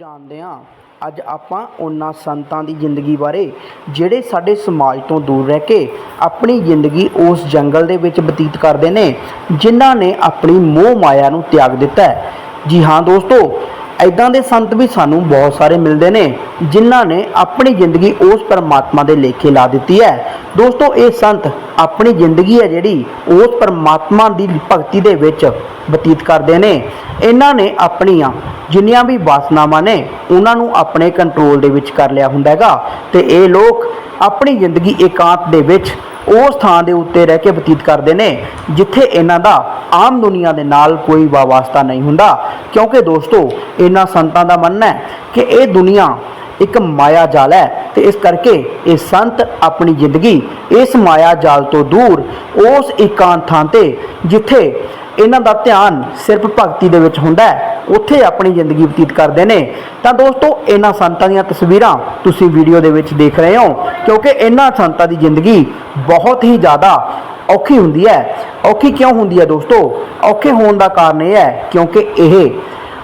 ਜਾਣਦੇ ਹਾਂ। ਅੱਜ ਆਪਾਂ ਉਹਨਾਂ ਸੰਤਾਂ ਦੀ ਜ਼ਿੰਦਗੀ ਬਾਰੇ, ਜਿਹੜੇ ਸਾਡੇ ਸਮਾਜ ਤੋਂ ਦੂਰ ਰਹਿ ਕੇ ਆਪਣੀ ਜ਼ਿੰਦਗੀ ਉਸ ਜੰਗਲ ਦੇ ਵਿੱਚ ਬਤੀਤ ਕਰਦੇ ਨੇ, ਜਿਨ੍ਹਾਂ ਨੇ ਆਪਣੀ ਮੋਹ ਮਾਇਆ ਨੂੰ ਤਿਆਗ ਦਿੱਤਾ ਹੈ। ਜੀ ਹਾਂ ਦੋਸਤੋ ਐਦਾਂ ਦੇ ਸੰਤ ਵੀ ਸਾਨੂੰ ਬਹੁਤ ਸਾਰੇ ਮਿਲਦੇ ਨੇ, ਜਿਨ੍ਹਾਂ ਨੇ ਆਪਣੀ ਜ਼ਿੰਦਗੀ ਉਸ ਪਰਮਾਤਮਾ ਦੇ ਲੇਖੇ ਲਾ ਦਿੱਤੀ ਹੈ। ਦੋਸਤੋ, ਇਹ ਸੰਤ ਆਪਣੀ ਜ਼ਿੰਦਗੀ ਹੈ ਜਿਹੜੀ ਉਸ ਪਰਮਾਤਮਾ ਦੀ ਭਗਤੀ ਦੇ ਵਿੱਚ ਬਤੀਤ ਕਰਦੇ ਨੇ। ਇਹਨਾਂ ਨੇ ਆਪਣੀਆਂ ਜਿੰਨੀਆਂ ਵੀ ਵਾਸਨਾਵਾਂ ਨੇ, ਉਹਨਾਂ ਨੂੰ ਆਪਣੇ ਕੰਟਰੋਲ ਦੇ ਵਿੱਚ ਕਰ ਲਿਆ ਹੁੰਦਾ ਹੈਗਾ। ਤੇ ਇਹ ਲੋਕ ਆਪਣੀ ਜ਼ਿੰਦਗੀ ਇਕਾਂਤ ਦੇ ਵਿੱਚ ਉਸ ਥਾਂ ਦੇ ਉੱਤੇ ਰਹਿ ਕੇ ਬਤੀਤ ਕਰਦੇ ਨੇ, ਜਿੱਥੇ ਇਹਨਾਂ ਦਾ ਆਮ ਦੁਨੀਆ ਦੇ ਨਾਲ ਕੋਈ ਵਾਸਤਾ ਨਹੀਂ ਹੁੰਦਾ। ਕਿਉਂਕਿ ਦੋਸਤੋ, ਇਹਨਾਂ ਸੰਤਾਂ ਦਾ ਮੰਨਣਾ ਹੈ ਕਿ ਇਹ ਦੁਨੀਆ ਇੱਕ ਮਾਇਆ ਜਾਲ ਹੈ। ਤੇ ਇਸ ਕਰਕੇ ਇਹ ਸੰਤ ਆਪਣੀ ਜ਼ਿੰਦਗੀ ਇਸ ਮਾਇਆ ਜਾਲ ਤੋਂ ਦੂਰ, ਉਸ ਇਕਾਂਤ ਥਾਂ ਤੇ ਜਿੱਥੇ ਇਹਨਾਂ ਦਾ ਧਿਆਨ ਸਿਰਫ ਭਗਤੀ ਦੇ ਵਿੱਚ ਹੁੰਦਾ ਹੈ, ਉੱਥੇ ਆਪਣੀ ਜ਼ਿੰਦਗੀ ਬਤੀਤ ਕਰਦੇ ਨੇ। ਤਾਂ ਦੋਸਤੋ, ਇਹਨਾਂ ਸੰਤਾਂ ਦੀਆਂ ਤਸਵੀਰਾਂ ਤੁਸੀਂ ਵੀਡੀਓ ਦੇ ਵਿੱਚ ਦੇਖ ਰਹੇ ਹੋ, ਕਿਉਂਕਿ ਇਹਨਾਂ ਸੰਤਾਂ ਦੀ ਜ਼ਿੰਦਗੀ ਬਹੁਤ ਹੀ ਜ਼ਿਆਦਾ ਔਖੀ ਹੁੰਦੀ ਹੈ। ਔਖੀ ਕਿਉਂ ਹੁੰਦੀ ਹੈ ਦੋਸਤੋ? ਔਖੇ ਹੋਣ ਦਾ ਕਾਰਨ ਇਹ ਹੈ, ਕਿਉਂਕਿ ਇਹ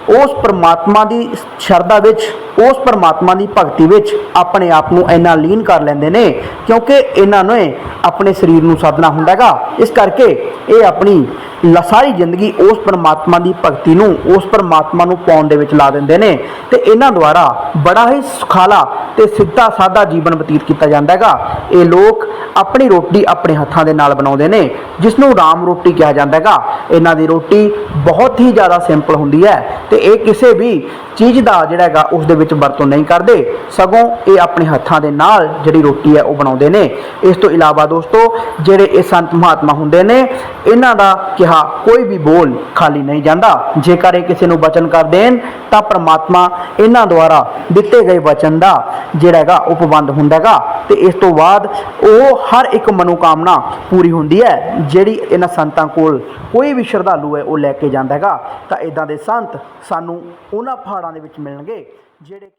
ਉਸ ਪਰਮਾਤਮਾ ਦੀ ਸ਼ਰਧਾ ਵਿੱਚ, ਉਸ ਪਰਮਾਤਮਾ ਦੀ ਭਗਤੀ ਵਿੱਚ ਆਪਣੇ ਆਪ ਨੂੰ ਇੰਨਾ ਲੀਨ ਕਰ ਲੈਂਦੇ ਨੇ, ਕਿਉਂਕਿ ਇਹਨਾਂ ਨੇ ਆਪਣੇ ਸਰੀਰ ਨੂੰ ਸਾਧਨਾ ਹੁੰਦਾ ਹੈਗਾ। ਇਸ ਕਰਕੇ ਇਹ ਆਪਣੀ ਲ- ਸਾਰੀ ਜ਼ਿੰਦਗੀ ਉਸ ਪਰਮਾਤਮਾ ਦੀ ਭਗਤੀ ਨੂੰ, ਉਸ ਪਰਮਾਤਮਾ ਨੂੰ ਪਾਉਣ ਦੇ ਵਿੱਚ ਲਾ ਦਿੰਦੇ ਨੇ। ਤੇ ਇਹਨਾਂ ਦੁਆਰਾ ਬੜਾ ਹੀ ਸੁਖਾਲਾ ਤੇ ਸਿੱਧਾ ਸਾਦਾ ਜੀਵਨ ਬਤੀਤ ਕੀਤਾ ਜਾਂਦਾ ਹੈਗਾ। ਇਹ ਲੋਕ ਆਪਣੀ ਰੋਟੀ ਆਪਣੇ ਹੱਥਾਂ ਦੇ ਨਾਲ ਬਣਾਉਂਦੇ ਨੇ ਜਿਸ ਨੂੰ ਰਾਮ ਰੋਟੀ ਕਿਹਾ ਜਾਂਦਾ ਹੈਗਾ। ਇਹਨਾਂ ਦੀ ਰੋਟੀ ਬਹੁਤ ਹੀ ਜ਼ਿਆਦਾ ਸਿੰਪਲ ਹੁੰਦੀ ਹੈ ਤੇ ਇਹ ਕਿਸੇ ਵੀ ਚੀਜ਼ ਦਾ ਜਿਹੜਾ ਹੈਗਾ, ਉਸ ਦੇ ਵਿੱਚ ਵਰਤੋਂ ਨਹੀਂ ਕਰਦੇ। ਸਗੋਂ ਇਹ ਆਪਣੇ ਹੱਥਾਂ ਦੇ ਨਾਲ ਜਿਹੜੀ ਰੋਟੀ ਹੈ, ਉਹ ਬਣਾਉਂਦੇ ਨੇ। ਇਸ ਤੋਂ ਇਲਾਵਾ ਦੋਸਤੋ, ਜਿਹੜੇ ਇਹ ਸੰਤ ਮਹਾਤਮਾ ਹੁੰਦੇ ਨੇ, ਇਹਨਾਂ ਦਾ ਕਿਹਾ ਕੋਈ ਵੀ ਬੋਲ ਖਾਲੀ ਨਹੀਂ ਜਾਂਦਾ। ਜੇਕਰ ਇਹ ਕਿਸੇ ਨੂੰ ਬਚਨ ਕਰ ਦੇਣ, ਤਾਂ ਪ੍ਰਮਾਤਮਾ ਇਹਨਾਂ ਦੁਆਰਾ ਦਿੱਤੇ ਗਏ ਵਚਨ ਦਾ ਜਿਹੜਾ ਹੈਗਾ, ਉਹ ਪਾਬੰਦ ਹੁੰਦਾ ਹੈਗਾ। ਤੇ ਇਸ ਤੋਂ ਬਾਅਦ ਉਹ ਹਰ ਇੱਕ ਮਨੋਕਾਮਨਾ ਪੂਰੀ ਹੁੰਦੀ ਹੈ, ਜਿਹੜੀ ਇਹਨਾਂ ਸੰਤਾਂ ਕੋਲ ਕੋਈ ਵੀ ਸ਼ਰਧਾਲੂ ਹੈ, ਉਹ ਲੈ ਕੇ ਜਾਂਦਾ ਹੈਗਾ। ਤਾਂ ਇਦਾਂ ਦੇ ਸੰਤ ਸਾਨੂੰ ਉਹਨਾਂ ਪਹਾੜਾਂ ਦੇ ਵਿੱਚ ਮਿਲਣਗੇ, ਜਿਹੜੇ